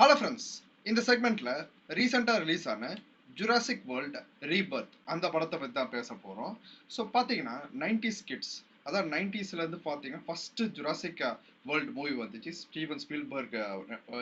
Hello friends இந்த செக்மெண்ட்ல ரீசெண்டாக release ஆன ஜுராசிக் வேர்ல்ட் ரீபர்த் அந்த படத்தை பற்றி தான் பேச போகிறோம் ஸோ பார்த்தீங்கன்னா நைன்டிஸ் கிட்ஸ் அதாவது நைன்டிஸ்லேருந்து பார்த்தீங்கன்னா ஃபஸ்ட்டு ஜுராசிக் வேர்ல்ட் மூவி வந்துச்சு. ஸ்டீவன் ஸ்பீல்பர்க்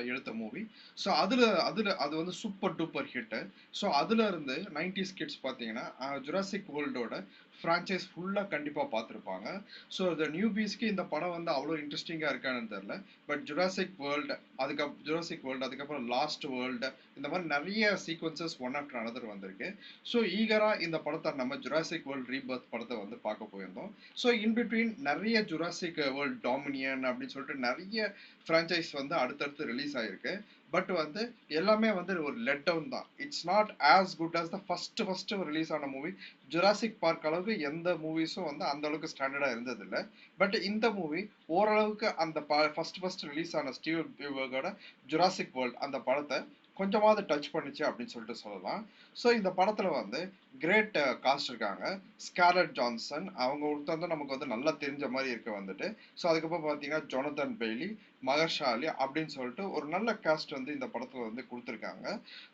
எடுத்த மூவி ஸோ அதில் அதில் அது வந்து சூப்பர் டூப்பர் ஹிட்டு ஸோ அதில் இருந்து நைன்டிஸ் கிட்ஸ் பாத்தீங்கன்னா ஜுராசிக் வேர்ல்டோட ஃப்ரான்ச்சைஸ் ஃபுல்லாக கண்டிப்பாக பார்த்துருப்பாங்க. ஸோ இந்த நியூபீஸ்க்கு இந்த படம் வந்து அவ்வளோ இன்ட்ரெஸ்டிங்காக இருக்கான்னு தெரில பட் ஜுராசிக் வேர்ல்டு அதுக்கப் ஜுராசிக் வேர்ல்டு அதுக்கப்புறம் லாஸ்ட் வேர்ல்டு இந்த மாதிரி நிறைய சீக்வன்சஸ் ஒன் ஆஃப்டர் அனதர் வந்திருக்கு. ஸோ ஈகராக இந்த படத்தை நம்ம ஜுராசிக் வேர்ல்ட் ரீபர்த் படத்தை வந்து பார்க்க போயிருந்தோம். ஸோ இன் பிட்வீன் நிறைய ஜுராசிக் வேர்ல்ட் டாமினியன் அப்படின்னு சொல்லிட்டு நிறைய ஃப்ரான்ச்சைஸ் வந்து அடுத்தடுத்து ரிலீஸ் ஆகிருக்கு பட் வந்து எல்லாமே வந்து ஒரு லெட் டவுன் தான். It's not as good as the first first release ஆன மூவி ஜுராசிக் பார்க் அளவுக்கு எந்த மூவிஸும் வந்து அந்த அளவுக்கு ஸ்டாண்டர்டா இருந்ததில்ல. பட் இந்த மூவி ஓரளவுக்கு அந்த ப ஃபர்ஸ்ட் ஃபர்ஸ்ட் ரிலீஸ் ஆன ஸ்டீவ் பியூபர்கோட ஜுராசிக் வேர்ல்ட் அந்த படத்தை கொஞ்சமாவது டச் பண்ணிச்சு அப்படின்னு சொல்லிட்டு சொல்லலாம். ஸோ இந்த படத்தில் வந்து கிரேட் காஸ்ட் uh, இருக்காங்க. ஸ்காரட் ஜான்சன் அவங்க ஒருத்தர் வந்து நமக்கு வந்து நல்லா தெரிஞ்ச மாதிரி இருக்க வந்துட்டு. ஸோ அதுக்கப்புறம் பார்த்தீங்கன்னா ஜொனதன் பெய்லி மகர்ஷாலி அப்படின்னு சொல்லிட்டு ஒரு நல்ல காஸ்ட் வந்து இந்த படத்தில் வந்து கொடுத்துருக்காங்க.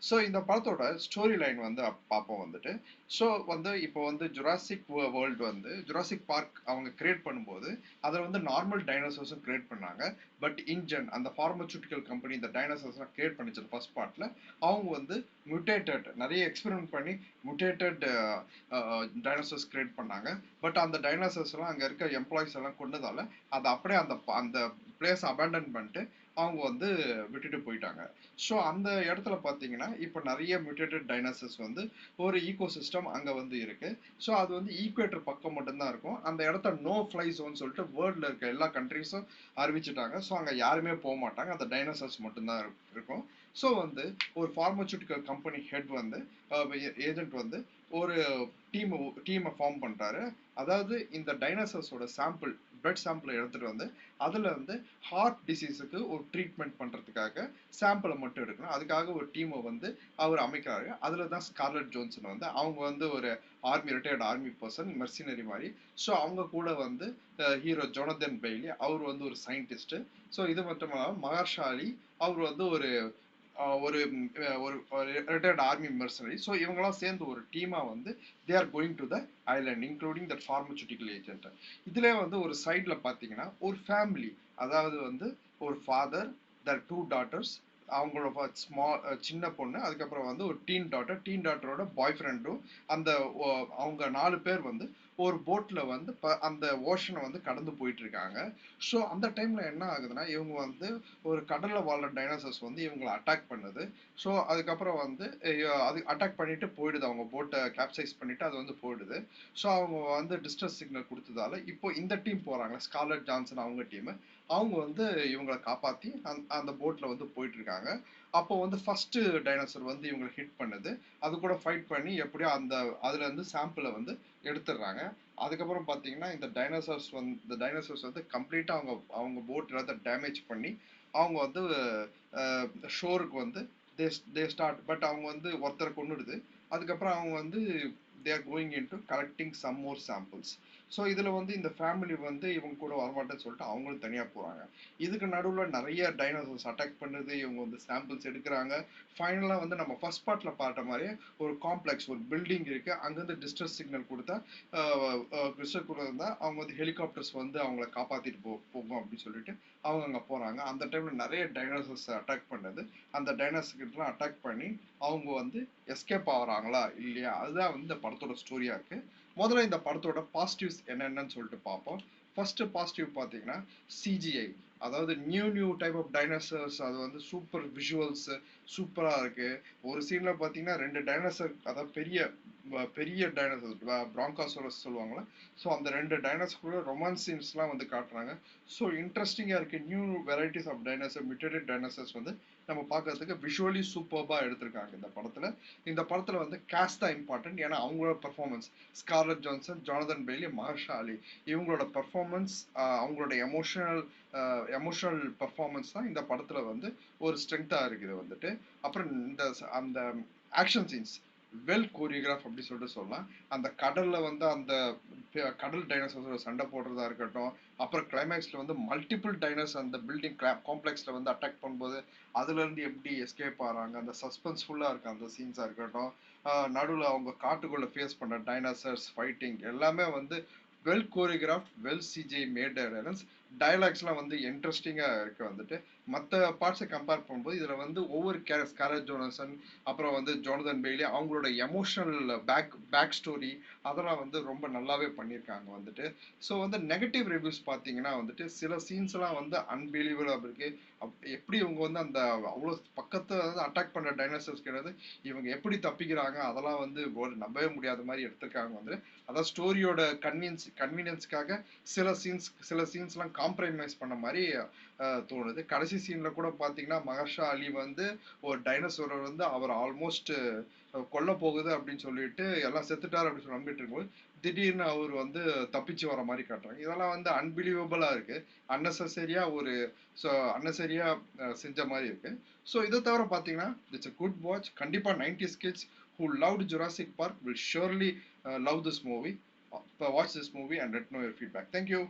ஸோ இந்த படத்தோட ஸ்டோரி லைன் வந்து பார்ப்போம் வந்துட்டு. ஸோ வந்து இப்போ வந்து ஜுராசிக் வேர்ல்டு வந்து ஜுராசிக் பார்க் அவங்க கிரியேட் பண்ணும்போது அதில் வந்து நார்மல் டைனோசர்ஸும் கிரியேட் பண்ணாங்க. பட் இன்ஜன் அந்த ஃபார்மசூட்டிக்கல் கம்பெனி இந்த டைனோசர்ஸ்லாம் கிரியேட் பண்ணிச்சு ஃபர்ஸ்ட் பார்ட்டில் அவங்க வந்து முட்டேட்டட் நிறைய எக்ஸ்பெரிமெண்ட் பண்ணி முட்டேட்டட் டைனோசர்ஸ் கிரியேட் பண்ணாங்க. பட் அந்த டைனோசர்ஸ்லாம் அங்கே இருக்க எம்ப்ளாயிஸ் எல்லாம் கொண்டதால அதை அப்படியே அந்த அந்த பிளேஸ் அபேண்டன் பண்ணிட்டு அவங்க வந்து விட்டுட்டு போயிட்டாங்க. ஸோ அந்த இடத்துல பார்த்தீங்கன்னா இப்போ நிறைய மியூட்டேட்டட் டைனோசர்ஸ் வந்து ஒரு ஈகோ சிஸ்டம் அங்கே வந்து இருக்கு. ஸோ அது வந்து ஈக்குவேட்டர் பக்கம் மட்டும்தான் இருக்கும். அந்த இடத்த நோ ஃப்ளை ஜோன் சொல்லிட்டு வேர்ல்டில் இருக்க எல்லா கண்ட்ரிஸும் அறிவிச்சிட்டாங்க. ஸோ அங்கே யாருமே போக மாட்டாங்க. அந்த டைனோசர்ஸ் மட்டும்தான் இருக்கும். ஸோ வந்து ஒரு ஃபார்மசூட்டிக்கல் கம்பெனி ஹெட் வந்து uh, ஏஜென்ட் வந்து ஒரு டீம் டீமை ஃபார்ம் பண்ணுறாரு அதாவது இந்த டைனோசர்ஸோட சாம்பிள் பிளட் சாம்பிளை எடுத்துகிட்டு வந்து அதில் வந்து ஹார்ட் டிசீஸுக்கு ஒரு ட்ரீட்மெண்ட் பண்ணுறதுக்காக சாம்பிளை மட்டும் எடுக்கணும். அதுக்காக ஒரு டீமை வந்து அவர் அமைக்கிறாரு. அதில் தான் ஸ்கார்லட் ஜோன்சன் வந்து அவங்க வந்து ஒரு army retired army person mercenary மாதிரி. ஸோ அவங்க கூட வந்து ஹீரோ ஜொனதன் பெய்லி அவர் வந்து ஒரு சயின்டிஸ்ட்டு ஸோ இது மட்டும் இல்லாமல் மகர்ஷாலி அவர் வந்து ஒரு ஒரு ஒரு ரிட்டையர்ட் ஆர்மி மெர்சனரி ஸோ இவங்கெல்லாம் சேர்ந்து ஒரு டீமாக வந்து they are going to the island including that pharmaceutical agent இதுல வந்து ஒரு சைடில் பார்த்தீங்கன்னா ஒரு ஃபேமிலி அதாவது வந்து ஒரு ஃபாதர் த டூ டாட்டர்ஸ் அவங்களோட ஸ்மா சின்ன பொண்ணு அதுக்கப்புறம் வந்து ஒரு டீன் டாட்டர் டீன் டாட்டரோட பாய் ஃப்ரெண்டும் அந்த அவங்க நாலு பேர் வந்து ஒரு போட்ல வந்து அந்த ஓஷனை வந்து கடந்து போயிட்டு இருக்காங்க ஸோ அந்த டைம்ல என்ன ஆகுதுன்னா இவங்க வந்து ஒரு கடல்ல வாழ்ற டைனோசர்ஸ் வந்து இவங்களை அட்டாக் பண்ணுது. ஸோ அதுக்கப்புறம் வந்து அது அட்டாக் பண்ணிட்டு போயிடுது. அவங்க போட்டை கேப்சைஸ் பண்ணிட்டு அது வந்து போயிடுது. ஸோ அவங்க வந்து டிஸ்டர்ஸ் சிக்னல் கொடுத்ததால இப்போ இந்த டீம் போறாங்க. ஸ்காலர் ஜான்சன் அவங்க டீம் அவங்க வந்து இவங்களை காப்பாத்தி அந்த போட்ல வந்து போயிட்டு இருக்காங்க அப்போ வந்து ஃபர்ஸ்ட் டைனோசர் வந்து இவங்களை ஹிட் பண்ணுது. அது கூட ஃபைட் பண்ணி எப்படியோ அந்த அதுல இருந்து சாம்பிளை வந்து எடுத்துடுறாங்க. அதுக்கப்புறம் பார்த்தீங்கன்னா இந்த டைனோசர்ஸ் வந்து இந்த டைனோசர்ஸ் வந்து கம்ப்ளீட்டாக அவங்க அவங்க போட் எல்லாத்தையும் டேமேஜ் பண்ணி அவங்க வந்து ஷோருக்கு வந்து தே தே ஸ்டார்ட் பட் அவங்க வந்து ஒருத்தரை கொண்டுடுது அதுக்கப்புறம் அவங்க வந்து they are going in to collecting some more samples so இதில் வந்து இந்த ஃபேமிலி வந்து இவங்க கூட வரமாட்டேன்னு சொல்லிட்டு அவங்களும் தனியாக போகிறாங்க இதுக்கு நடுவில் நிறைய டைனோசர்ஸ் அட்டாக் பண்ணுது இவங்க வந்து சாம்பிள்ஸ் எடுக்கிறாங்க. ஃபைனலாக வந்து நம்ம ஃபர்ஸ்ட் பார்ட்டில் பார்த்த மாதிரியே ஒரு காம்ப்ளெக்ஸ் ஒரு பில்டிங் இருக்குது அங்கேருந்து டிஸ்ட்ரஸ் சிக்னல் கொடுத்தா டிஸ்ட்ரஸ் கொடுத்தா அவங்க வந்து ஹெலிகாப்டர்ஸ் வந்து அவங்கள காப்பாற்றிட்டு போ போகும் அப்படின்னு சொல்லிட்டு அவங்க அங்கே போகிறாங்க அந்த டைமில் நிறைய டைனோசர்ஸ் அட்டாக் பண்ணுது. அந்த டைனோசர்கிட்டலாம் அட்டாக் பண்ணி அவங்க வந்து எஸ்கேப் ஆகிறாங்களா இல்லையா? அதுதான் வந்து இந்த படத்தோட ஸ்டோரியாக இருக்குது முதல்ல இந்த படத்தோட பாசிட்டிவ்ஸ் என்னென்னு சொல்லிட்டு பார்ப்போம். ஃபர்ஸ்ட் பாசிட்டிவ் பார்த்தீங்கன்னா சிஜிஐ அதாவது new new type of dinosaurs அது வந்து சூப்பர் விஷுவல்ஸ் சூப்பராக இருக்கு. ஒரு சீன்ல பார்த்தீங்கன்னா ரெண்டு டைனோசர் அதாவது பெரிய பெரிய டைனோசர் பிராங்காசோரஸ் சொல்லுவாங்களே ஸோ அந்த ரெண்டு டைனோசர் கூட ரொமான்ஸ் சீன்ஸ்லாம் வந்து காட்டுறாங்க. ஸோ இன்ட்ரெஸ்டிங்காக இருக்கு. New varieties of dinosaur mutated dinosaurs வந்து நம்ம பார்க்கறதுக்கு விஷுவலி சூப்பர்பாக எடுத்திருக்காங்க இந்த படத்தில். இந்த படத்தில் வந்து கேஸ்ட் தான் இம்பார்ட்டன்ட் ஏன்னா அவங்களோட performance Scarlett Johansson Jonathan Bailey Mahershala Ali இவங்களோட பர்ஃபார்மன்ஸ் அவங்களோட எமோஷனல் எமோஷனல் பர்ஃபார்மன்ஸ் தான் இந்த படத்தில் வந்து ஒரு ஸ்ட்ரென்த்தாக இருக்குது வந்துட்டு. அப்புறம் இந்த அந்த ஆக்ஷன் சீன்ஸ் வெல் கோரியோகிராஃப் அப்படி சொல்லிட்டு சொல்லலாம். அந்த கடல்ல வந்து அந்த கடல் டைனோசர்ஸ் சண்டை போடுறதா இருக்கட்டும் அப்புறம் கிளைமேக்ஸ்ல வந்து மல்டிபிள் டைனோஸ் அந்த பில்டிங் காம்ப்ளெக்ஸ்ல வந்து அட்டாக் பண்ணும்போது அதுல இருந்து எப்படி எஸ்கேப் ஆறாங்க அந்த சஸ்பென்ஸ்ஃபுல்லா இருக்கு அந்த சீன்ஸா இருக்கட்டும் நடுவில் அவங்க காட்டுக்குள்ள ஃபேஸ் பண்ண டைனோசர்ஸ் ஃபைட்டிங் எல்லாமே வந்து well choreograph well CG made டயலாக்ஸ்லாம் வந்து இன்ட்ரெஸ்டிங்காக இருக்கு வந்துட்டு. மற்ற பார்ட்ஸை கம்பேர் பண்ணும்போது இதில் வந்து ஒவ்வொரு கேரஸ் ஸ்காரட் ஜோனசன் அப்புறம் வந்து ஜோனதன் பெய்லி அவங்களோட எமோஷனல் பேக் பேக் ஸ்டோரி அதெல்லாம் வந்து ரொம்ப நல்லாவே பண்ணியிருக்காங்க வந்துட்டு. ஸோ வந்து நெகட்டிவ் ரிவ்யூஸ் பார்த்தீங்கன்னா வந்துட்டு சில சீன்ஸ்லாம் வந்து அன்பிலீவபிளாக இருக்குது அப்- எப்படி இவங்க வந்து அந்த அவ்வளோ பக்கத்தை வந்து அட்டாக் பண்ணுற டைனோசர்ஸ் கிடையாது இவங்க எப்படி தப்பிக்கிறாங்க அதெல்லாம் வந்து ஒரு நம்பவே முடியாத மாதிரி எடுத்திருக்காங்க வந்து அதான் ஸ்டோரியோட கன்வீன்ஸ் கன்வீனியன்ஸ்க்காக சில சீன்ஸ் சில சீன்ஸ்லாம் காம்ப்ரமைஸ் பண்ண மாதிரி தோணுது. கடைசி சீன்ல கூட பாத்தீங்கன்னா மகர்ஷா அலி வந்து ஒரு டைனோசரை வந்து அவர் ஆல்மோஸ்ட் கொல்ல போகுது அப்படின்னு சொல்லிட்டு எல்லாம் செத்துட்டார் அப்படின்னு சொல்லி நம்பிட்டு இருக்கும்போது திடீர்னு அவர் வந்து தப்பிச்சு வர மாதிரி காட்டுறாங்க. இதெல்லாம் வந்து அன்பிலீவபிளா இருக்கு. அன்னெசரியா ஒரு ஸோ அன்னெசரியா செஞ்ச மாதிரி இருக்கு. ஸோ இதை தவிர பார்த்தீங்கன்னா இட்ஸ் அ குட் வாட்ச் கண்டிப்பாக ninety kids who love Jurassic Park will surely love this movie watch this movie and movie know your feedback thank you